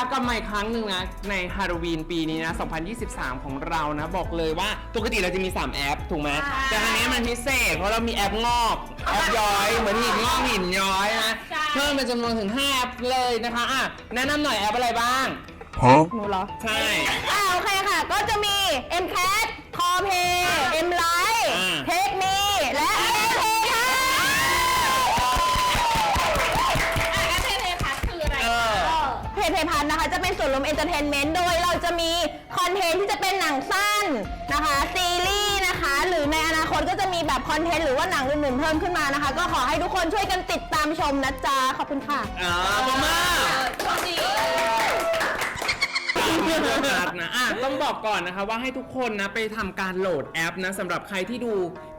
นะคะกลับมาอีกครั้งหนึ่งนะ ในฮาโลวีนปีนี้นะ 2023 ของเรานะ บอกเลยว่าปกติเราจะมี 3 แอป ถูกไหมแต่ครั้งนี้มันพิเศษ เพราะเรามีแอปงอก แอปย้อย เหมือนหินงอกหินย้อยนะเพิ่มเป็นจำนวนถึง 5 แอปเลยนะคะอะแนะนำหน่อยแอปอะไรบ้าง Huh? หนูเหรอ ใช่ อ่าโอเคค่ะ ก็จะมี m c a t c o p a y m l i f e อ่า t e c h m e และ a เพย์เพย์พันนะคะ จะเป็นส่วนรวมเอนเตอร์เทนเมนต์โดยเราจะมีคอนเทนต์ที่จะเป็นหนังสั้นนะคะ ซีรีส์นะคะ หรือในอนาคตก็จะมีแบบคอนเทนต์หรือว่าหนังอื่นๆเพิ่มขึ้นมานะคะ ก็ขอให้ทุกคนช่วยกันติดตามชมนะจ๊ะ ขอบคุณค่ะอ่าขอบคุณมากโชคดีนะอะต้องบอกก่อนนะคะว่าให้ทุกคนนะไปทำการโหลดแอปนะสำหรับใครที่ดู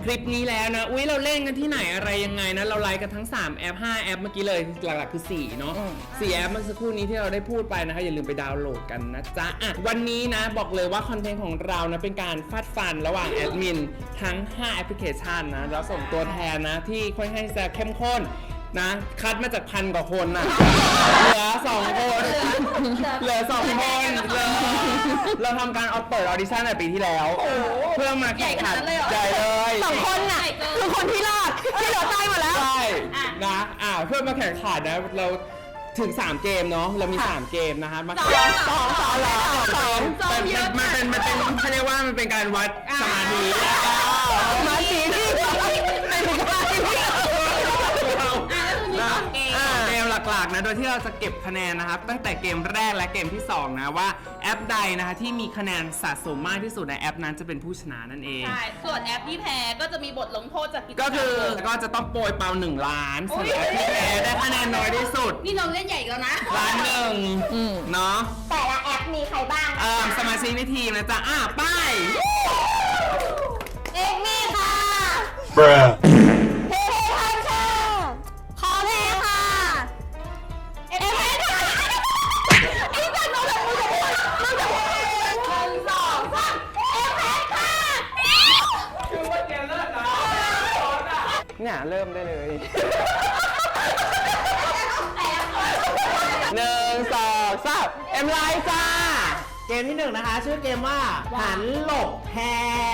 คลิปนี้แล้วนะ อุ้ยเราเล่นกันที่ไหนอะไรยังไงนะเราไลฟ์กันทั้ง 3 แอป 5 แอปเมื่อกี้เลยหลักๆคือ 4 เนาะ4แอปเมื่อสักครู่นี้ที่เราได้พูดไปนะคะอย่าลืมไปดาวน์โหลดกันนะจ๊ะอะวันนี้นะบอกเลยว่าคอนเทนต์ของเรานะเป็นการฟาดฟันระหว่างแอดมินทั้ง 5 แอปพลิเคชันนะแล้วส่งตัวแทนนะที่ค่อนข้างจะเข้มข้น นะ คัดมาจากพันกว่าคนน่ะ เหลือสองคน เหลือสองคนเหลือเราทำการเอาเปิดออดิชั่นในปีที่แล้ว เพื่อมาแข่งขันใหญ่เลยสองคนน่ะคือคนที่รอดที่เหลือตายหมดแล้ว ใช่นะอ่าเพื่อมาแข่งขันนะเราถึง 3 เกมเนาะเรามี3เกมนะฮะมาสองสองสองเหรอสองเป็นมันเป็นมันเป็นเขาเรียกว่ามันเป็นการวัดสมาธิแล้วก็มาสีที่ กมหลักๆนะ โดยที่เราจะเก็บคะแนนนะครับ ตั้งแต่เกมแรกและเกมที่ 2 นะว่าแอปใดนะคะที่มีคะแนนสะสมมากที่สุดในแอปนั้นจะเป็นผู้ชนะนั่นเอง ใช่ ส่วนแอปที่แพ้ก็จะมีบทลงโทษจากกิจกรรมก็คือก็จะต้องโปรยเปาหนึ่งล้านส่วนแอปที่แพ้ได้คะแนนน้อยที่สุดนี่เราเล่นใหญ่อีกแล้วนะล้านหนึ่งเนาะแต่ละแอปมีใครบ้างเออสมาชิกในทีมนะจ๊ะอะไป้าย เอกมี่ค่ะ Bruh. มเอ็มไลน์จ้า เกมที่หนึ่งนะคะ ชื่อเกมว่า หันหลบแท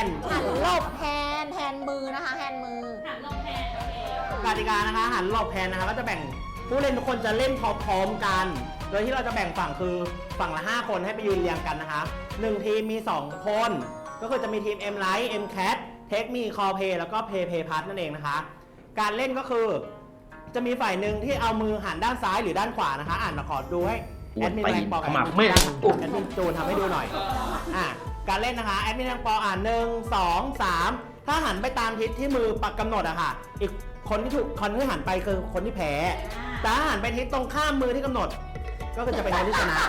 นหันหลบแทนแทนมือนะคะแทนมือ หันลงแพ้โอเคกติกานะคะ หันหลบแทนนะคะ ก็จะแบ่งผู้เล่นทุกคนจะเล่นพร้อมๆกัน โดยที่เราจะแบ่งฝั่งคือฝั่งละ 5 คนให้ไปยืนเรียงกันนะคะหนึ่งทีมมี 2 คน ก็คือจะมีทีม M Light M Cat Take Me Call Play แล้วก็ Play Play Pass นั่นเองนะคะ การเล่นก็คือ จะมีฝ่ายหนึ่งที่เอามือหันด้านซ้ายหรือด้านขวานะคะ อ่านมาขอดูให้ แอดมินแรงปอกกับแอดมินแอดมินจูนทำให้ดูหน่อยอะการเล่นนะคะแอดมินแรงปออ่านหนึ่งสองสามถ้าหันไปตามทิศที่มือปักกำหนดอะค่ะ อีกคนที่ถูกคนที่หันไปคือคนที่แพ้แต่ถ้าหันไปทิศตรงข้ามมือที่กำหนด ก็คือจะเป็นคนที่ชนะ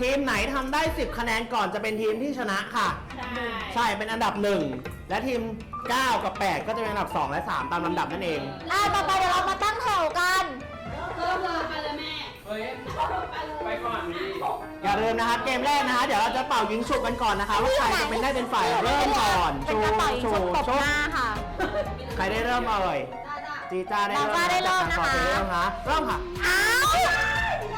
ทีมไหนทำได้ 10 คะแนนก่อนจะเป็นทีมที่ชนะค่ะได้ใช่เป็นอันดับหนึ่งและทีม 9 กับ 8 ก็จะเป็นอันดับ 2 และ 3 ตามลำดับนั่นเอง อะต่อไปเดี๋ยวเรามาตั้งแถวกัน เริ่มเลยไปเลยแม่เฮ้ย ไปก่อนดีอย่าลืมนะคะเกมแรกนะคะเดี๋ยวเราจะเป่ายิงฉุบกันก่อนนะคะว่าใครจะเป็นได้เป็นฝ่ายเริ่มก่อนเป็นกระเป๋ายิงชูชุบตบชุหน้าค่ะ ใครได้เริ่มเอ่ยจีจ้าได้น้องจ้าได้เริ่มจากนะคะการก่อเริ่มค่ะเริ่มค่ะอ้าว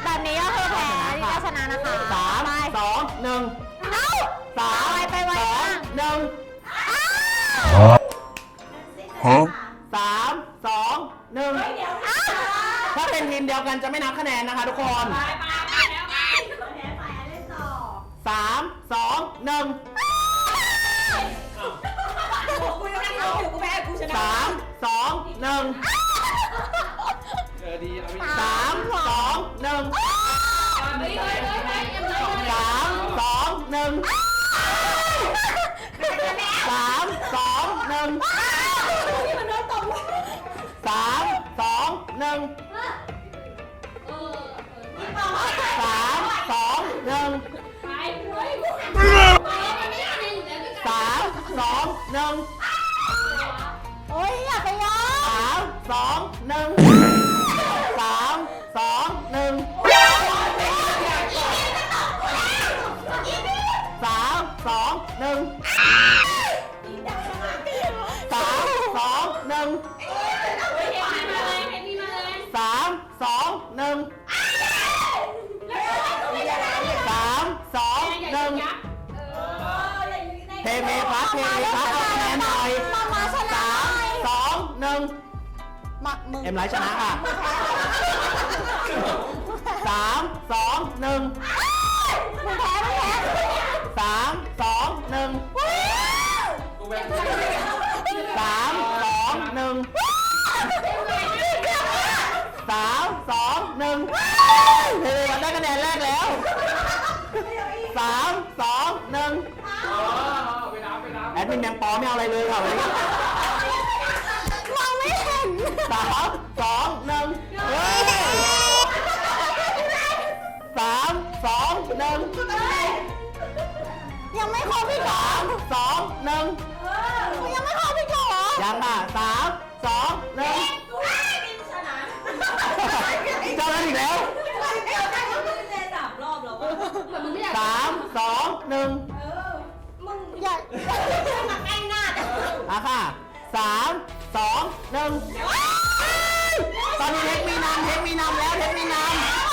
แบบนี้ก็คือแพ้นี่ก็ชนะนะคะสามไปสองหนึ่งเอ้าสามไปไปไวสองมากหนึ่ง Huh? สามสองหนึ่งถ้าเป็นทีมเดียวกันจะไม่นับคะแนนนะคะทุกคนไปไปไปแล้วไปสามสองหนึ่งกูยังไม่เอาอยู่กูแพ้กูชนะสามสองหนึ่งเออดีเอาไปสามสองหนึ่งเฮ้ยเฮ้ยเฮ้ยเฮ้ยยังไงสามสองหนึ่งสามสองหนึ่งสามสองหนึ่งสามสองหนึ่ง ไปเฮ้ยกูหันไปไม่ได้คะแนนอยู่แล้วด้วยกันสามสองหนึ่ง เอ็มไลท์ชนะค่ะสามสองหนึ่งมึงแพ้มึงแพ้สามสองหนึ่งสามสองหนึ่งสามสองหนึ่งเธอมันได้คะแนนแรกแล้วสามสองหนึ่งแอดมินยังปอไม่เอาอะไรเลยค่ะวันนี้มองไม่เห็น สามสองหนึ่งเฮ้ยสามสองหนึ่งยังไม่ครบอีกเหรอสามสองหนึ่งยังไม่ครบอีกเหรอยังค่ะสามสองหนึ่งเจ้านั้นอีกแล้วแต่มึงไม่อยากสามสองหนึ่งอย่า อะค่ะสาม สองหนึ่งตอนนี้เทคมีนำเทคมีนำแล้วเทคมีนำ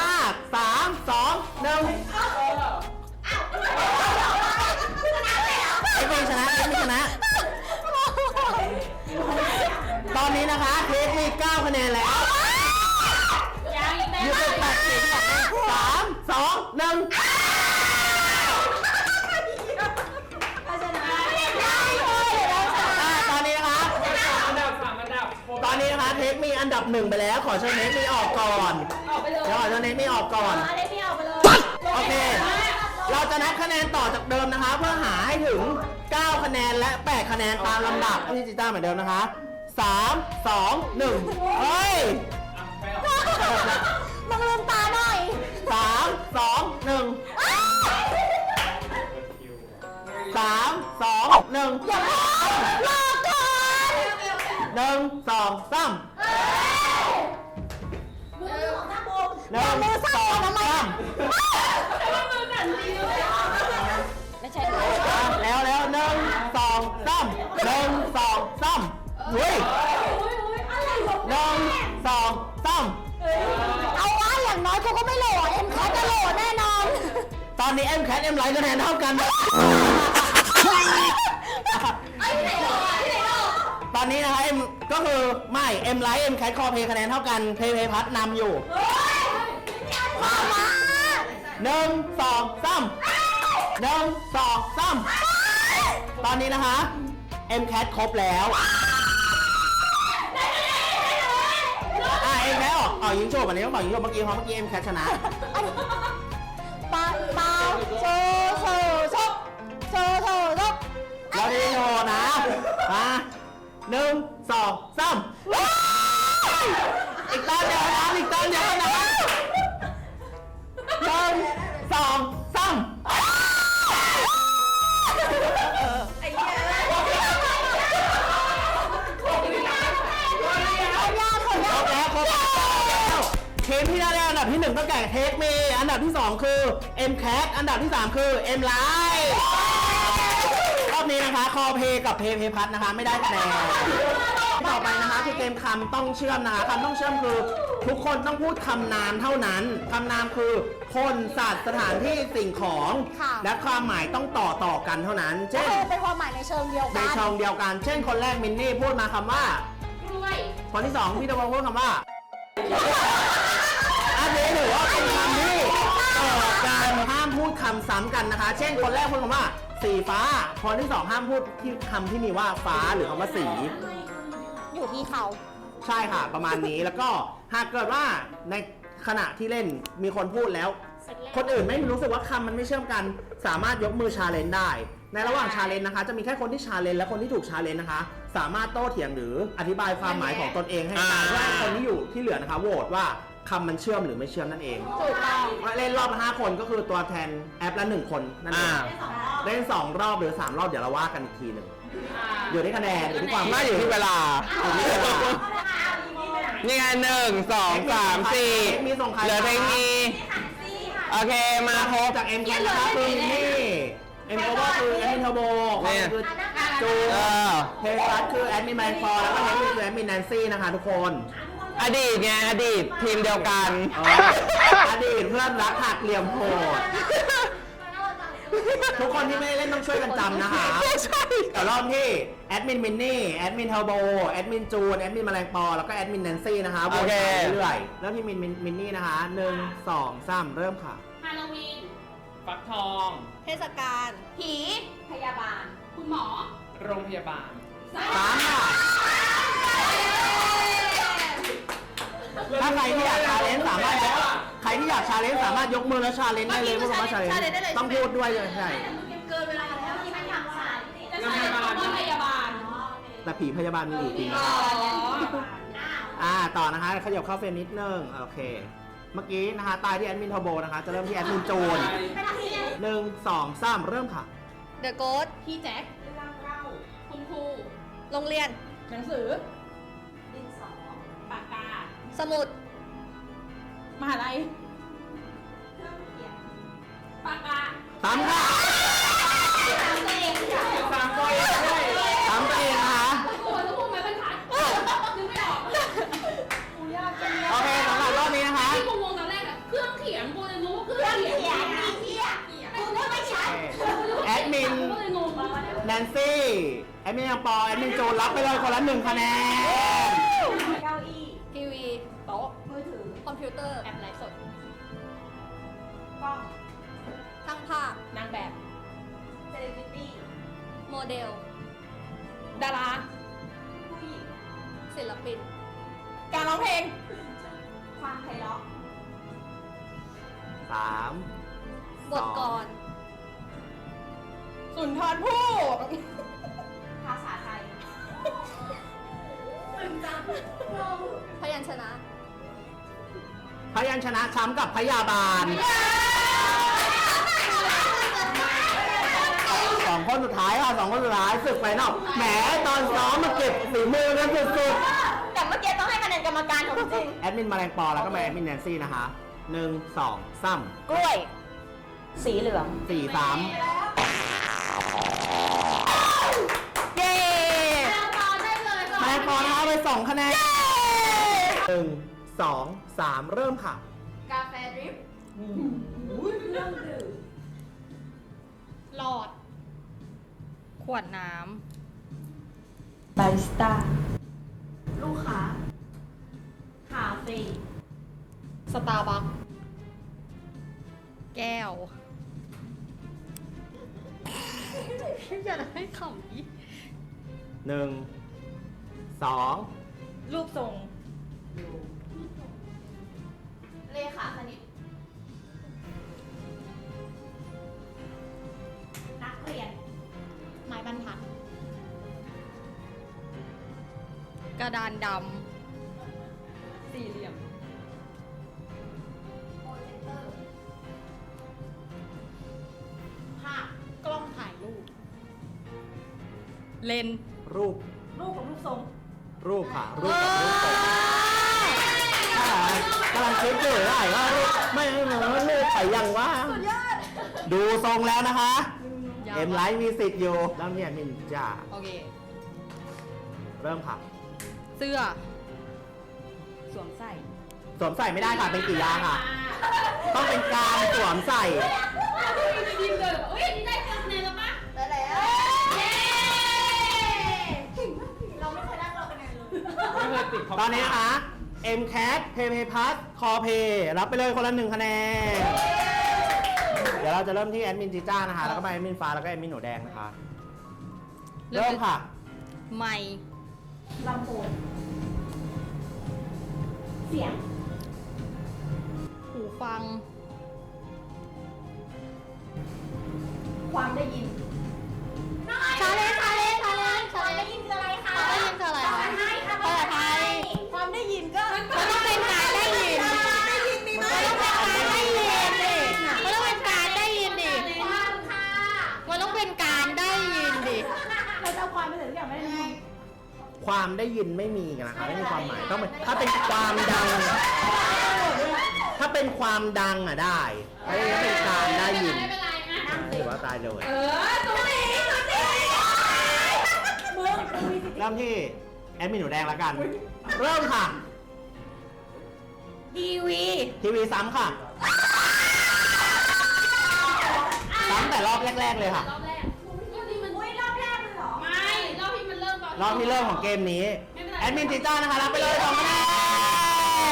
มาก นดับหนึ่งไปแล้ว ขอเชิญเทคมีออกก่อนออกไปเลยเดี๋ยวขอเชิญเทคมีออกก่อนอะไรไม่ออกไปเลยโอเค เราจะนับคะแนนต่อจากเดิมนะคะ เพื่อหาให้ถึง 9 คะแนนและ 8 คะแนนตามลำดับพี่จิต้าเหมือนเดิมนะคะ 3 2 1เฮ้ย มึงลืมตาหน่อย สามสองหนึ่งสามสองหนึ่งอย่าพูดรอก่อนหนึ่งสองสามมื อนนี้เอ็มแคทเอ็มไลท์คะแนนเท่ากันนะไอ้ไหนหลบไอ้ไหนหลบตอนนี้นะคะเอ็มก็คือไม่เอ็มไลท์เอ็มแคทคอเพย์คะแนนเท่ากันเพย์เพย์พัดนำอยู่เฮ้ยมามาหนึ่งสองสามหนึ่งสองสามตอนนี้นะคะ M Cat คทครบแล้วอะ M Cat ออกออกยิงโชว์แบบนี้ต้องบอกยิงโชว์เมื่อกี้เพราะเมื่อกี้ M Cat ชนะ ปาเปาโซโซโซโซโซโซเราได้โชว์นะมาหนึ่งสองสามอีกตอนเดียวนะอีกตอนเดียวนะหนึ่งสอง นดับที่หนึ่งต้องแก่เทคเมอันดับที่สองคือ M Cat อันดับที่สามคือ M Line รอบนี้นะคะ คอเพกับเพเพพัทนะคะ ไม่ได้คะแนนต่อไปนะคะคือเกมคำต้องเชื่อมนะคะคำต้องเชื่อมคือ ทุกคนต้องพูดคำนามเท่านั้นคำนามคือ คนสัตว์สถานที่สิ่งของและความหมายต้องต่อต่อกันเท่านั้น ก็เช่น คือเป็นความหมายในเชิงเดียวในกันช่องเดียวกัน เช่น คนแรกมินนี่พูดมาคำว่ากล้วยคนที่สองพี่ตะวันพูดคำว่าอันนี้ถือว่า เป็นคำที่ต่อกันห้ามพูดคำซ้ำกันนะคะ เช่นคนแรกพูดคำว่า สีฟ้า คนที่สองห้ามพูดที่คำที่มีว่าฟ้าหรือคำว่าสี อยู่ที่เขา ใช่ค่ะ ประมาณนี้ แล้วก็หากเกิดว่าในขณะที่เล่นมีคนพูดแล้ว คนอื่นไม่รู้สึกว่าคำมันไม่เชื่อมกัน สามารถยกมือชาเลนจ์ได้ ในระหว่างชาเลนจ์นะคะ จะมีแค่คนที่ชาเลนจ์และคนที่ถูกชาเลนจ์นะคะ สามารถโต้เถียงหรืออธิบายความหมายของตนเองให้ฟังอ่าเพื่อให้คนที่อยู่ที่เหลือนะคะโหวตว่า คำมันเชื่อมหรือไม่เชื่อมนั่นเองถูกต้องเล่นรอบละห้าคนก็คือตัวแทนแอปละหนึ่งคนนั่นเองอ่าเล่นสองรอบหรือสามรอบเดี๋ยวเราว่ากันอีกทีหนึ่งอยู่ที่คะแนนอยู่ที่ความไม่อยู่ที่เวลา อยู่ที่เวลา นี่ไงหนึ่งสองสามสี่มีส่งใคร เหลือเพลงมีโอเคมาครบ จากเอ็มแคทนะคะคือมินนี่เอ็มโคเวอร์คือแอดมินเทอร์โบคอมคือจูเออ เทสัสคือแอดมินแมนฟอร์แล้วก็เฮมินคือแอดมินแนนซี่นะคะทุกคน อ ดีตไงอดีตทีมเดียวกันเอออดีตเพื่อนรักหักเหลี่ยมโหด ทุกคนที่ไม่ได้เล่นต้องช่วยกันจำนะคะใช่แต่รอบที่แอดมินมินนี่แอดมินเทอร์โบแอดมินจูนแอดมินแมลงปอ แล้วก็แอดมินแนนซี่นะคะวนไปเรื่อยๆเริ่มที่มินมินมินนี่นะคะหนึ่งสองสามเริ่มค่ะ ฮาโลวีน ฟักทอง เทศกาลผี พยาบาล คุณหมอ โรงพยาบาล สามค่ะ ถ้าใครที่อยากชาเลนจ์สามารถใครที่อยากชาเลนจ์สามารถยกมือแล้วชาเลนจ์ได้เลยเพราะว่าชาเลนจ์ต้องพูดด้วยเลยใช่เกินเวลาแล้วที่ไม่ทำสายจะโรงใช้พยาบาลคำว่าพยาบาลแต่ผีพยาบาลมีอยู่จริงนะอ่าต่อนะคะขยับเข้าเฟรมนิดนึงโอเคเมื่อกี้นะคะตายที่แอดมินทอโบนะคะ จะเริ่มที่แอดมินจูนหนึ่งสองสามเริ่มค่ะเดอะโกดพี่แจ็คคุณครูโรงเรียน หนังสือปากกา สมุดมหาลัยปากกาตามค่ะตัวเองสามตัวเองด้วยตามตัวเองนะคะโอ้ยทุกคนไม่บรรทัดนึกไม่ออกกูยากจังโอเคสำหรับรอบนี้นะคะ ที่กูงงตอนแรกอะเครื่องเขียนกูเลยรู้ว่าเครื่องเขียนกูก็ไม่ชัดแอดมิน กูก็เลยงงว่าแนนซี่ แอดมินยังปอแอดมินจูนรับไปเลยคนละหนึ่งคะแนน พิวเตอร์ แอปไลฟ์สดช่างภาพ นางแบบโมเดล ดาราศิลปิน การร้องเพลงสามบทกรสุนทรภู่พยัญชนะ พยัญชนะช้ำกับพยาบาลสองคนสุดท้ายค่ะสองคนสุดท้ายศึกไฟนอกแหมตอนซ้อมมาเก็บฝีมือกันสุดแต่เมื่อกี้ต้องให้คะแนนกรรมการของจริง ๆแอดมินแมลงปอแล้วก็มาแอดมินแนนซี่นะคะหนึ่งสองสามกล้วย สีเหลือง สี่สามเย้ต่อได้เลยแมลงปอนะคะไปสองคะแนนหนึ่ง สองสามเริ่มค่ะ กาแฟดริปหลอด ขวดน้บาริสต้า ลูกค้าคาเฟ่ำสตาร์บัคแก้วอย่าให้ขำอีหนึ่งสองรูปทรง เลขาคณิต นักเรียน ไม้บรรทัด กระดานดสี่เหลี่ยมภาพกล้องถ่ายรูปำเลนรูป รูปกับรูปทรง รูปค่ะรูปกับรูปตกกำลัง คิดอยู่ว่าไอ้ว่ารูปไม่ไม่ไม่ไม่รูปไปยังว่าดูทรงแล้วนะคะ ยาวเอ็มไลท์มีสิทธิ์อยู่แล้วเนี่ยมินจ้าโอเค เริ่มค่ะ เสื้อ สวมใส่ สวมใส่ไม่ได้ค่ะเป็นกิริยาค่ะ ต้องเป็นการสวมใส่ ยิ้มเลยเฮ้ยนี่ได้คะแนนแล้วปะได้แล้วเย้เราไม่เคยได้เราคะแนนเลยไม่เคยติดท็อปตอนนี้นะคะ M Cat Pay Pay Pass Call Pay รับไปเลยคนละหนึ่งคะแนน เดี๋ยวเราจะเริ่มที่แอดมินจีจ้านะคะ แล้วก็มาแอดมินฟ้าแล้วก็แอดมินหนูแดงนะคะ เริ่มค่ะ ไมค์ลำโพงเสียงหูฟัง ความได้ยินไม่มีนะคะไม่มีความหมายต้องเป็นถ้าเป็นความดัง ถ้าเป็นความดังอะได้ไม่ได้เป็นการได้ยินไม่เป็นไรอะถือว่าตายเลยเออตัวนี้ตัวนี้มึงมึงมีสิทธิ์เริ่มที่แอดมินหนูแดงแล้วกัน เริ่มค่ะ ทีวีทีวีซ้ำค่ะซ้ำแต่รอบแรก ๆ เลยค่ะ ริ่มตอนรอบที่เริ่มของเกมนี้ไม่เป็นไรแอดมินติต้านะคะรับไปเลยสองคะแน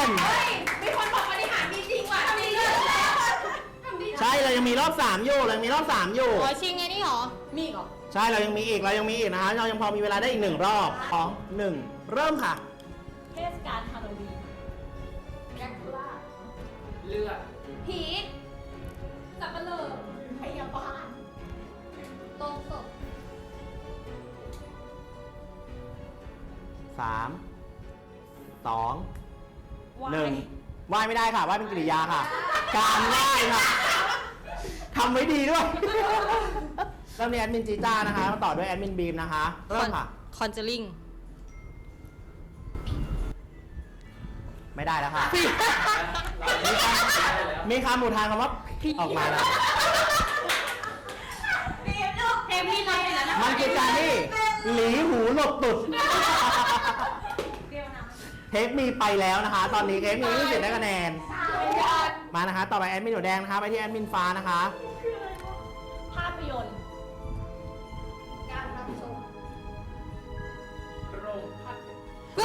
นเฮ้ย มีคนบอกปฏิหารย์มีจริงว่ะทำดีเลยทำดีใช่เรายังมีรอบ3อยู่เรายังมีรอบ3อยู่ ขอชิงไงนี่หรอ มีอีกเหรอ ใช่เรายังมีอีกเรายังมีอีกนะคะเรายังพอมีเวลาได้อีกหนึ่งรอบสองหนึ่งเริ่มค่ะ เทศกาลฮาโลวีนแดร็กคูล่าเลือด สามสองหนึ่งไหว้ไม่ได้ค่ะไหว้เป็นกริยาค่ะ การไหว้ค่ะทำไว้ดีด้วยเริ่มที่แอดมินจีจ้านะคะมาต่อด้วยแอดมินบีมนะคะเริ่มค่ะ คอนเจลิงไม่ได้แล้วค่ะ มีคำอุทานคำว่าออกมาแล้วเทปนี้เลยแล้วนะมันคือการที่หลีหูหลบตุด เทปมีไปแล้วนะคะ ตอนนี้เทปมี20ได้คะแนน มานะคะ ต่อไปแอดมินหนูแดงนะคะ ไปที่แอดมินฟ้านะคะ ภาพยนตร์ การรับชมโรงพักไ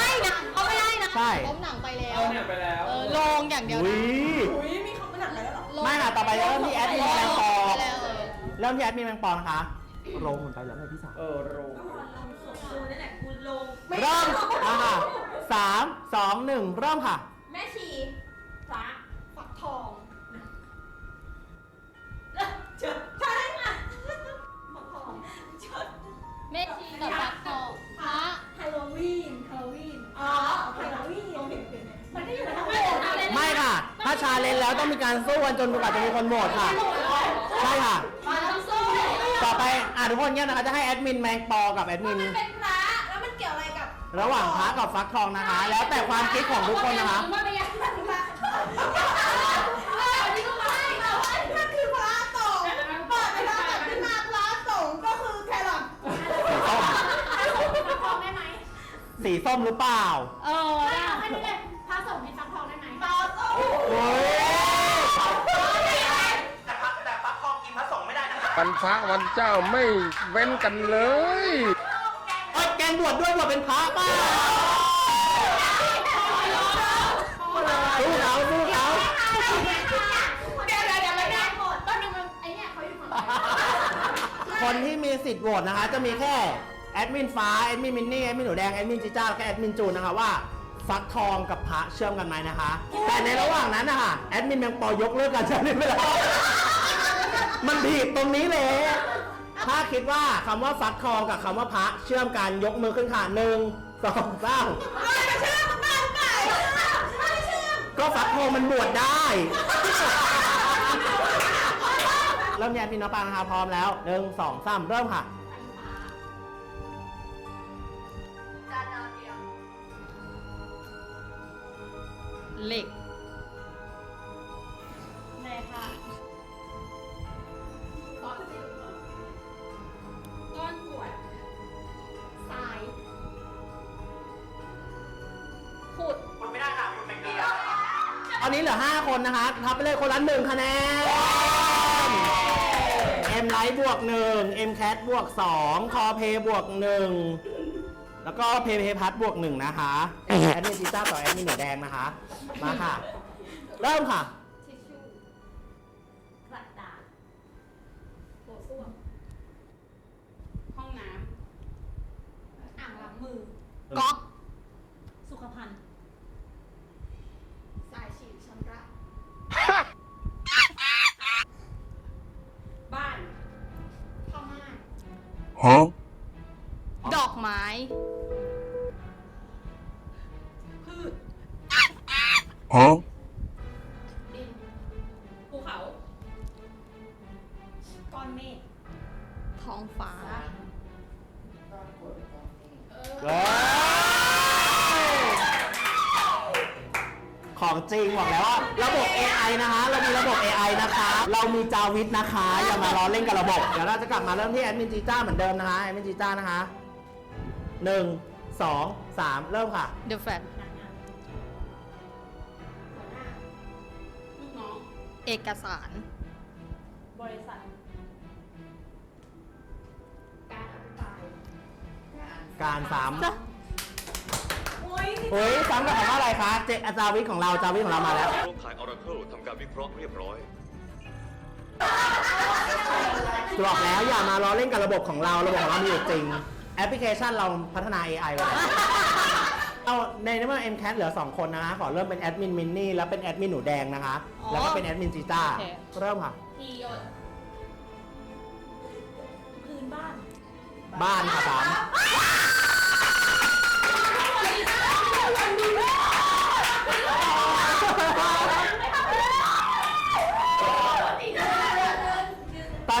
ม่นะเขาไม่ได้นะใช่ ล้มหนังไปแล้ว เอาเนี่ยไปแล้วเออโรงอย่างเดียวอุ้นะย อุ้ยมีคำว่าหนังแล้วเหรอโรงไม่ค่ะต่อไปเริ่มที่แอดมินแมงปอ ไปแล้วเออ เริ่มที่แอดมินแมงปอนะคะโรงหุ่นไปแล้วเลยพี่สาว เออโรงดูนั่นแห ละคุณลงเริ่มอ่าค่ะสามสองหนึ่งเริ่มค่ะ แม่ชีพระฝักทองเจิดใช่ค่ะฝักทองเจิดเมชีกับฟักทองพระฮาโลวีนฮาโลวีนอ๋อฮาโลวีนมันได้อยู่ในทั้งหมดไม่ค่ะ ถ้าชาเลนจ์แล้วต้องมีการสู้กันจนกว่าจะมีคนโหวตค่ะ ใช่ค่ะ มาต้องสู้ต่อไปอะทุกคนเงียบนะคะจะให้แอดมินแมงปอกับแอดมิน มันเป็น ระหว่างพระกับฟักทองนะคะ แล้วแต่ความคิดของทุกคนนะคะว่าไปยังพระพระเออนี่ก็มาให้เราให้นั่นคือพระสงฆ์เปิดไปแล้วแบบขึ้นมาพระสงฆ์ก็คือแครอทพระสงฆ์มีฟักทองได้ไหมสีส้มหรือเปล่า เออไม่ได้เอาแค่นี้เลยพระสงฆ์มีฟักทองได้ไหมพระสงฆ์โอ้ยวันพระวันเจ้าไม่เว้นกันเลย บวชด้วยบวชเป็นพระเปล่าสู้เขาสู้เขาเดี๋ยวเดี๋ยวเดี๋ยวไม่ได้หมดต้นนึงมันไอ้เนี่ยเขาอยู่ฝั่งไหนคนที่มีสิทธิ์โหวตนะคะ จะมีแค่แอดมินฟ้าแอดมินมินนี่แอดมินหนูแดงแอดมินจิจ้าแล้วก็แอดมินจูนนะคะว่าฟักทองกับพระเชื่อมกันไหมนะคะ แต่ในระหว่างนั้นนะคะแอดมินแมงปอยกเลิกการใช้เล่นไปแล้วมันผิดตรงนี้เลย ถ้าคิดว่าคำว่าฟักทองกับคำว่าพระเชื่อมกันยกมือขึ้นค่ะหนึ่งสองสามไม่เชื่อมันบ้าหรือเปล่าไม่เชื่อก็ฟักทองมันบวชได้ เริ่มแยนพี่น้องปังนะคะพร้อมแล้วหนึ่งสองสามเริ่มค่ะจานดาวเทียมเหล็ก บวกหนึ่งแล้วก็เพย์เพย์พัทบวกหนึ่งนะคะแอดมินพิซซ่าต่อแอดมินหนูแดงนะคะ มาค่ะ เริ่มค่ะ ทิชชู่กระดาษโถส้วมห้องน้ำอ่างล้างมือ ก๊อก สุขภัณฑ์สายฉีดชำระ บ้านผ้าม่าน Huh? เดี๋ยวเราจะกลับมาเริ่มที่แอดมินจีจ้าเหมือนเดิมนะคะแอดมินจีจ้านะคะหนึ่งสองสามเริ่มค่ะ The Fat เอกสาร บริษัท การสามจ้ะเฮ้ยซ้ำกับคำว่าอะไรคะเจอาจาวิทของเราจาวิทของเรามาแล้ว โครงข่าย Oracle ทำการวิเคราะห์เรียบร้อย บอกแล้วอย่ามาล้อเล่นกับระบบของเรา ระบบของเรามีอยู่จริง แอปพลิเคชันเราพัฒนา AI ไว้เอาในนี้ว่า MCAT เหลือ 2 คนนะคะขอเริ่มเป็นแอดมินมินนี่แล้วเป็นแอดมินหนูแดงนะคะแล้วก็เป็นแอดมินจีจ้าโอเค เริ่มค่ะ ทีหยดพื้นบ้านบ้านค่ะสาม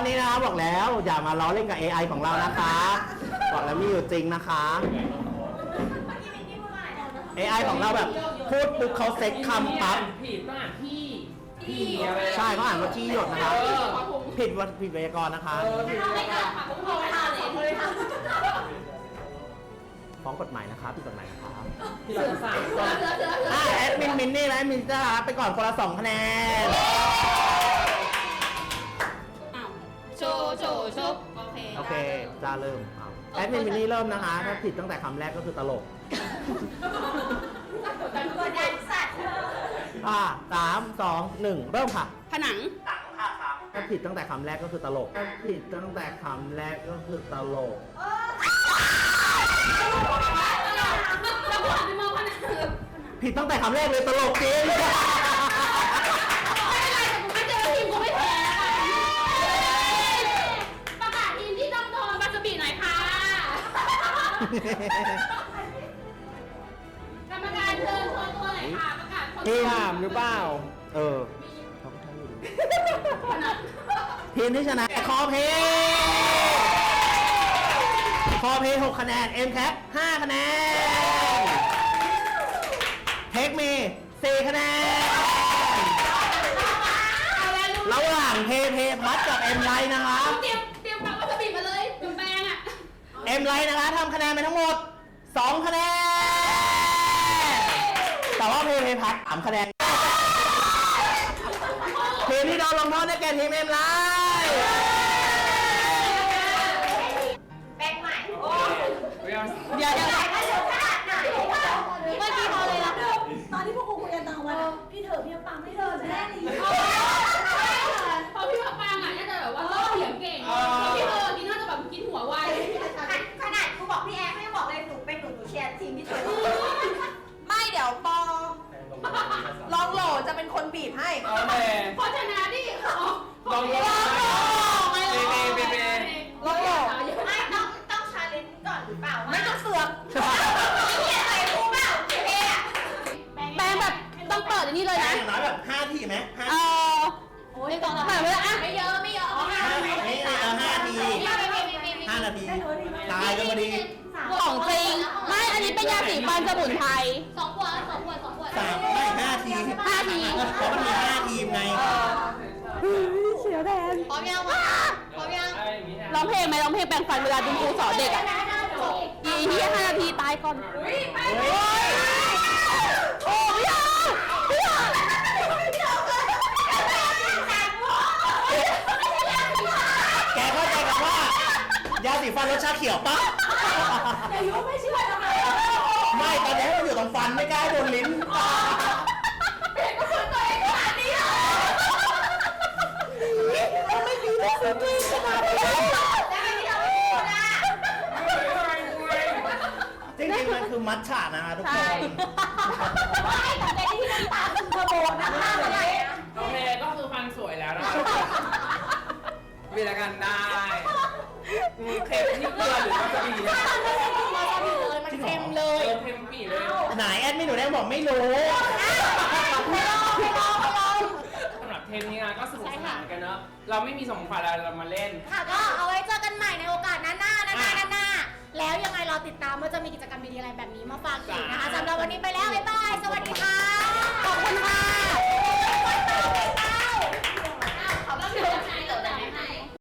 นนี้นะคะบอกแล้วอย่ามาล้อเล่นกับ AI ของเรานะคะบอกแล้วมีอยู่จริงนะคะ AI ของเราแบบพูดปุ๊บเขาเซ็ตคำปั๊บผิดต้องอ่านที่ที่อะไรใช่เขาอ่านว่าที่หยดนะคะเออผิดวันผิดไวยากรณ์นะคะไม่ได้ค่ะผมโทรค่ะเลยค่ะฟ้องกฎหมายนะคะผิดกฎหมายนะคะที่เราจะสั่งก่อนอะแอดมินมินนี่และแอดมินจ้าไปก่อนคนละสองคะแนน โชว์โชว์โชว์โอเคโอเคจ้าเริ่มเอาแอดมินมินนี่เริ่มนะคะ ถ้าผิดตั้งแต่คำแรกก็คือตลกกดดันสัตว์อ่าสามสองหนึ่งเริ่มค่ะ ผนัง ถ้าผิดตั้งแต่คำแรกก็คือตลก ถ้าผิดตั้งแต่คำแรกก็คือตลกผิดตั้งแต่คำแรกเลยตลกจริง ประกาศทีมที่ต้องโดนบาสบีหน่อยค่ะ กรรมการเชิญโชว์ตัวหน่อยค่ะ ประกาศคนทีมถามหรือเปล่า เออทีมที่ชนะคอเพคอเพหกคะแนนเอ็มแคปห้าคะแนนเทคมีสี่คะแนนระหว่างเพเพพัดกับเอ็มไลท์นะคะเตรียมเตรียม มไลท์นะคะทำคะแนนไปทั้งหมด 2 คะแนน แต่ว่าเพย์เพย์พัด3คะแนนทีมที่โดนลงโทษได้แก่ทีมเอ็มไลท์แบ่งใหม่โอ้เรียกเดี๋ยวเดี๋ยวยเดี๋ยวขนาดไหนเมื่อกี้เขาเลยนะตอนที่พวกกูคุยกันตอนวันอะพี่เถอะพี่ปังไม่เถอะแน่ดีพอพี่มาปังอะน่าจะแบบว่าเล่าเถียงเก่งพี่เธอกินน่าจะแบบกินหัวไวข นาดกูบอกพี่แอร์ไม่บอกเลยหนูเป็นหนูหนูเชียร์ทีมพี่เถอะไม่เดี๋ยวปอลองโหลจะเป็นคนบีบให้โอเคเพราะฉะนั้นนี่ขอลองลองเบเบเบเบลองโหลไม่ต้องต้องชาเลนจ์ก่อนหรือเปล่าไม่ต้องเสือกพี่เชียร์ใส่กูเปล่าพี่เออะแปลงแบบต้องเปิดอันนี้เลยแต่นะอย่างน้อยแบบ5ทีไหมห้าเออหนึ่งสองสามแบบว่าอะไม่เยอะไม่เยอะอ๋อห้า ห้าทีเออห้าทีห้านาที ตายกันพอดีของจริง ไม่ อันนี้เป็นยาสีฟันสมุนไพร สองขวดสองขวดสองขวดสามไม่ห้าทีห้าที เพราะมันมีห้าทีมไงพร้อมยังวะพร้อมยังอะไรอย่างงี้นะร้องเพลงไหมร้องเพลงแปลงฟันเวลาคุณครูสอนเด็กอะอีเฮียห้านาทีตายก่อน อุ้ยไป สีฟันรสชาเขียวปะอย่ายุไม่เชื่อทำไมไม่ตอนนี้มันอยู่ตรงฟันไม่กล้าโดนลิ้นเป็นก็คนตัวเองขนาดนี้เหรอไม่มีเลยสุดจริงขนาดนี้ได้ที่เราไม่พูดอะจริงๆมันคือมัทฉะนะคะทุกคนไม่แต่ในที่น้ำตาคือเทอร์โบนะคะเลยโอเคก็คือฟันสวยแล้วนะครับวีรกันได้อืม เค็มนี่เกลือหรือวาซาบิเนี่ยวาซาบิเลยมันเค็มเลยเออเค็มปีเลยไหนแอดมินหนูแดงบอกไม่รู้ไปลองไปลองไปลอง สำหรับเทปนี้นะก็สนุกสนานกันเนอะเราไม่มีสมขวัญอะไรเรามาเล่น ค่ะก็เอาไว้เจอกันใหม่ในโอกาสหน้าๆหน้าๆหน้าๆหน้าๆแล้วยังไงรอติดตามว่าจะมีกิจกรรมดีๆอะไรแบบนี้มาฝากอีกนะคะสำหรับวันนี้ไปแล้ว บ๊ายบาย สวัสดีค่ะ ขอบคุณค่ะ